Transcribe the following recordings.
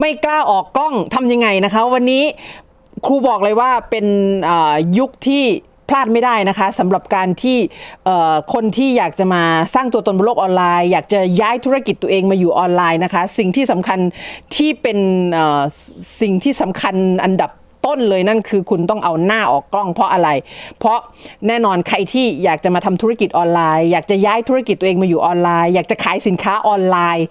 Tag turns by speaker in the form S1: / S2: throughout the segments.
S1: ไม่กล้าออกกล้องทำยังไงนะคะ วันนี้ครูบอกเลยว่าเป็นยุคที่พลาดไม่ได้นะคะสำหรับการที่คนที่อยากจะมาสร้างตัวตนบนโลกออนไลน์ อยากจะย้ายธุรกิจตัวเองมาอยู่ออนไลน์นะคะ สิ่งที่สำคัญที่เป็นสิ่งที่สำคัญอันดับ ต้นเลยนั่นคือคุณต้องเอาหน้าออกกล้องเพราะอะไร เพราะแน่นอนใครที่อยากจะมาทำธุรกิจออนไลน์ อยากจะย้ายธุรกิจตัวเองมาอยู่ออนไลน์ อยากจะขายสินค้าออนไลน์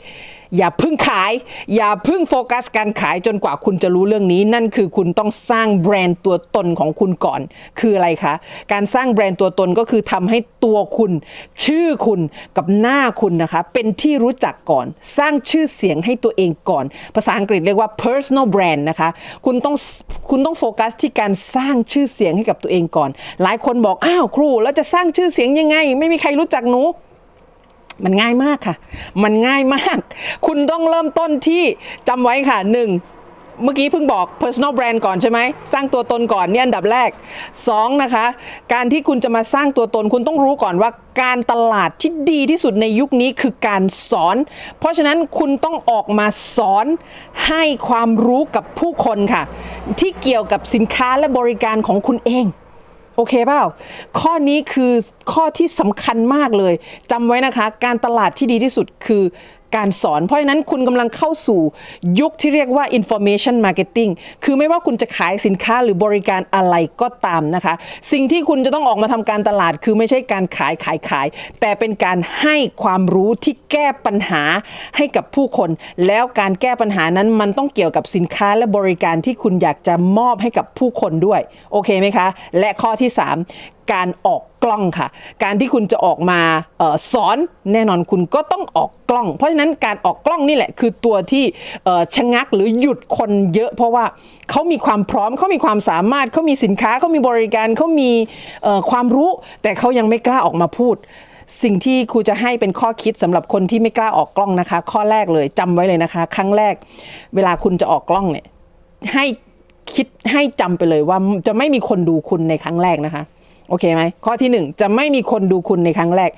S1: อย่าเพึ่งขาย อย่าเพึ่งโฟกัสการขายจนกว่าคุณจะรู้เรื่องนี้ นั่นคือคุณต้องสร้างแบรนด์ตัวตนของคุณก่อน คืออะไรคะ การสร้างแบรนด์ตัวตนก็คือทำให้ตัวคุณ ชื่อคุณกับหน้าคุณนะคะ เป็นที่รู้จักก่อน สร้างชื่อเสียงให้ตัวเองก่อน ภาษาอังกฤษเรียกว่า personal brand นะคะ คุณต้องคุณต้องโฟกัสที่การสร้างชื่อเสียงให้กับตัวเองก่อน หลายคนบอกอ้าวครูแล้วจะสร้างชื่อเสียงยังไง ไม่มีใครรู้จักหนูมันง่ายมากค่ะ มันง่ายมาก คุณต้องเริ่มต้นที่จำไว้ค่ะหนึ่ง เมื่อกี้เพิ่งบอก personal brand ก่อนใช่ไหมสร้างตัวตนก่อนเนี่ยอันดับแรก 2 นะคะ การที่คุณจะมาสร้างตัวตนคุณต้องรู้ก่อนว่าการตลาดที่ดีที่สุดในยุคนี้คือการสอน เพราะฉะนั้นคุณต้องออกมาสอนให้ความรู้กับผู้คนค่ะ ที่เกี่ยวกับสินค้าและบริการของคุณเองโอเคเปล่า ข้อนี้คือข้อที่สำคัญมากเลยจำไว้นะคะ การตลาดที่ดีที่สุดคือ การสอน เพราะฉะนั้นคุณกำลังเข้าสู่ยุคที่เรียกว่า information marketing คือไม่ว่าคุณจะขายสินค้าหรือบริการอะไรก็ตามนะคะ สิ่งที่คุณจะต้องออกมาทำการตลาด คือไม่ใช่การขายขายขาย แต่เป็นการให้ความรู้ที่แก้ปัญหาให้กับผู้คน แล้วการแก้ปัญหานั้นมันต้องเกี่ยวกับสินค้าและบริการที่คุณอยากจะมอบให้กับผู้คนด้วย โอเคไหมคะ และข้อที่ 3 การออก กล้องค่ะ การที่คุณจะออกมาออสอนแน่นอนคุณก็ต้องออกกล้อง เพราะฉะนั้นการออกกล้องนี่แหละคือตัวที่ชะงักหรือหยุดคนเยอะ เพราะว่าเขามีความพร้อมเขามีความสามารถเขามีสินค้าเขามีบริการเขามีความรู้ แต่เขายังไม่กล้าออกมาพูดสิ่งที่ครูจะให้เป็นข้อคิดสำหรับคนที่ไม่กล้าออกกล้องนะคะ ข้อแรกเลยจำไว้เลยนะคะ ครั้งแรก เวลาคุณจะออกกล้องเนี่ยให้คิดให้จำไปเลยว่าจะไม่มีคนดูคุณในครั้งแรกนะคะ โอเคไหมข้อที่ 1 จะไม่มีคนดูคุณในครั้งแรก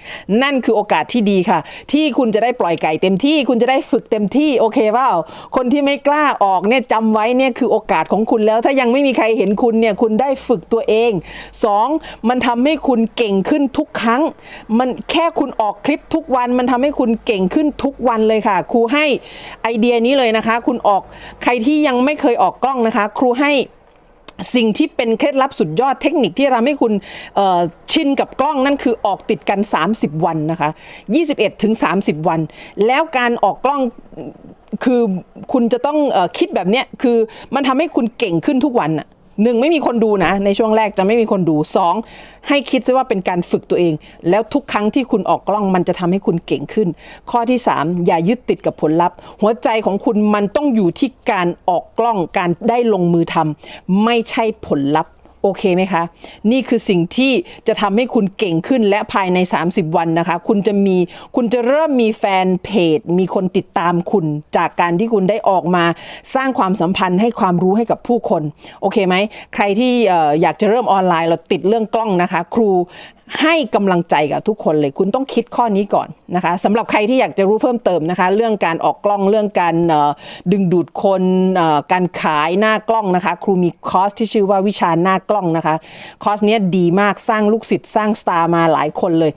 S1: นั่นคือโอกาสที่ดีค่ะ ที่คุณจะได้ปล่อยไก่เต็มที่ คุณจะได้ฝึกเต็มที่โอเคเปล่าคนที่ไม่กล้าออกเนี่ยจำไว้เนี่ยคือโอกาสของคุณแล้ว ถ้ายังไม่มีใครเห็นคุณเนี่ยคุณได้ฝึกตัวเอง 2. มันทำให้คุณเก่งขึ้นทุกครั้ง มันแค่คุณออกคลิปทุกวัน มันทำให้คุณเก่งขึ้นทุกวันเลยค่ะ ครูให้ไอเดียนี้เลยนะคะ คุณออกใครที่ยังไม่เคยออกกล้องนะคะ ครูให้ สิ่งที่เป็นเคล็ดลับสุดยอดเทคนิคที่ทำให้คุณชินกับกล้องนั่นคือออกติดกัน 30 วันนะคะ 21ถึง30 วัน แล้วการออกกล้องคือคุณจะต้องอคิดแบบเนี้ยคือมันทำให้คุณเก่งขึ้นทุกวันอะ หนึ่งไม่มีคนดูนะ ในช่วงแรกจะไม่มีคนดูสองให้คิดซะว่าเป็นการฝึกตัวเอง แล้วทุกครั้งที่คุณออกกล้องมันจะทำให้คุณเก่งขึ้น ข้อที่ 3 อย่ายึดติดกับผลลัพธ์ หัวใจของคุณมันต้องอยู่ที่การออกกล้องการได้ลงมือทำไม่ใช่ผลลัพธ์ โอเคไหมคะ นี่คือสิ่งที่จะทำให้คุณเก่งขึ้นและภายใน 30 วันนะคะ คุณจะมีคุณจะเริ่มมีแฟนเพจ มีคนติดตามคุณ จากการที่คุณได้ออกมาสร้างความสัมพันธ์ให้ความรู้ให้กับผู้คน โอเคไหม ใครที่อยากจะเริ่มออนไลน์เราติดเรื่องกล้องนะคะ ครูให้กำลังใจกับทุกคนเลย คุณต้องคิดข้อนี้ก่อนนะคะสำหรับใครที่อยากจะรู้เพิ่มเติมนะคะ เรื่องการออกกล้องเรื่องการดึงดูดคนการขายหน้ากล้องนะคะ ครูมีคอร์สที่ชื่อว่าวิชาหน้ากล้องนะคะคอร์สเนี้ยดีมากสร้างลูกศิษย์สร้างสตาร์มาหลายคนเลย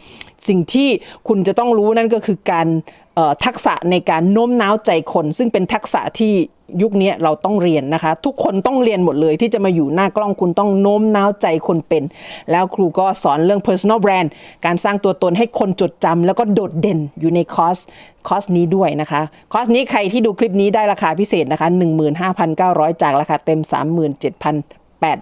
S1: สิ่งที่คุณจะต้องรู้นั่นก็คือการทักษะในการโน้มน้าวใจคน ซึ่งเป็นทักษะที่ยุคนี้เราต้องเรียนนะคะ ทุกคนต้องเรียนหมดเลยที่จะมาอยู่หน้ากล้องคุณต้องโน้มน้าวใจคนเป็น แล้วครูก็สอนเรื่อง personal brand การสร้างตัวตนให้คนจดจำแล้วก็โดดเด่นอยู่ในคอร์สคอร์สนี้ด้วยนะคะคอร์สนี้ใครที่ดูคลิปนี้ได้ราคาพิเศษนะคะ 15,900 จากราคาเต็ม 37,800 บาท